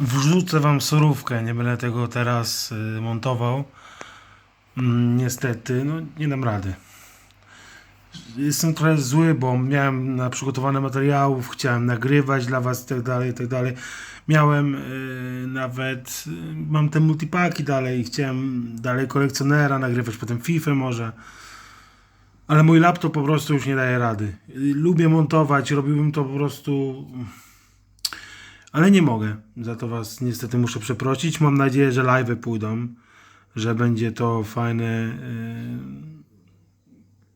Wrzucę wam sorówkę, nie będę tego teraz y, montował. Mm, niestety, no nie dam rady. Jestem trochę zły, bo miałem na przygotowane materiałów, chciałem nagrywać dla was i tak dalej, i tak dalej. Miałem y, nawet, y, mam te multipaki dalej, chciałem dalej kolekcjonera nagrywać, potem FIFA może. Ale mój laptop po prostu już nie daje rady. Y, Lubię montować, robiłbym to po prostu ale nie mogę. Za to was niestety muszę przeprosić. Mam nadzieję, że live pójdą, że będzie to fajny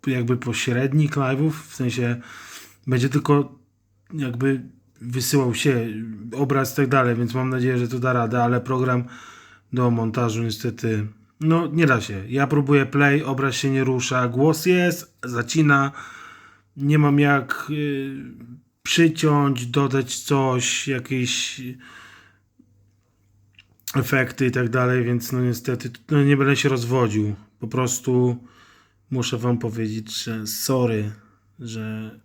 yy, jakby pośrednik live'ów, w sensie będzie tylko jakby wysyłał się obraz i tak dalej, więc mam nadzieję, że to da radę, ale program do montażu niestety no nie da się. Ja próbuję play, obraz się nie rusza, głos jest, zacina, nie mam jak y, przyciąć, dodać coś, jakieś efekty i tak dalej, więc no niestety no nie będę się rozwodził. Po prostu muszę wam powiedzieć, że sorry, że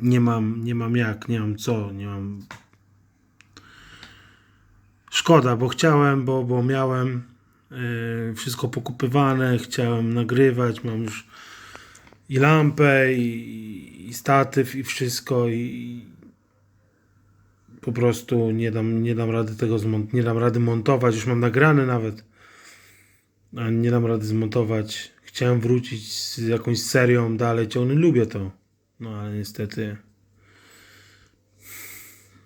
nie mam, nie mam jak, nie mam co, nie mam. Szkoda, bo chciałem, bo, bo miałem yy, wszystko pokupywane, chciałem nagrywać, mam już i lampę, i, i statyw, i wszystko, i po prostu nie dam, nie dam rady tego zmont- nie dam rady montować, już mam nagrane nawet, nie dam rady zmontować. Chciałem wrócić z jakąś serią dalej, ciągnąć, lubię to, no ale niestety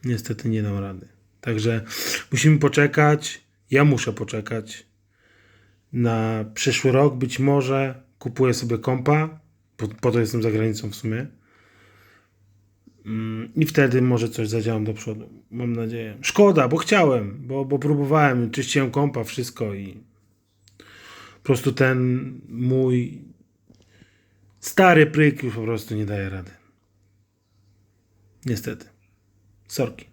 niestety nie dam rady. Także musimy poczekać, ja muszę poczekać na przyszły rok być może kupuję sobie kompa, po, po to jestem za granicą w sumie. Mm, I wtedy może coś zadziałam do przodu. Mam nadzieję. Szkoda, bo chciałem, bo, bo próbowałem, czyściłem kompa, wszystko i po prostu ten mój stary pryk już po prostu nie daje rady. Niestety. Sorki.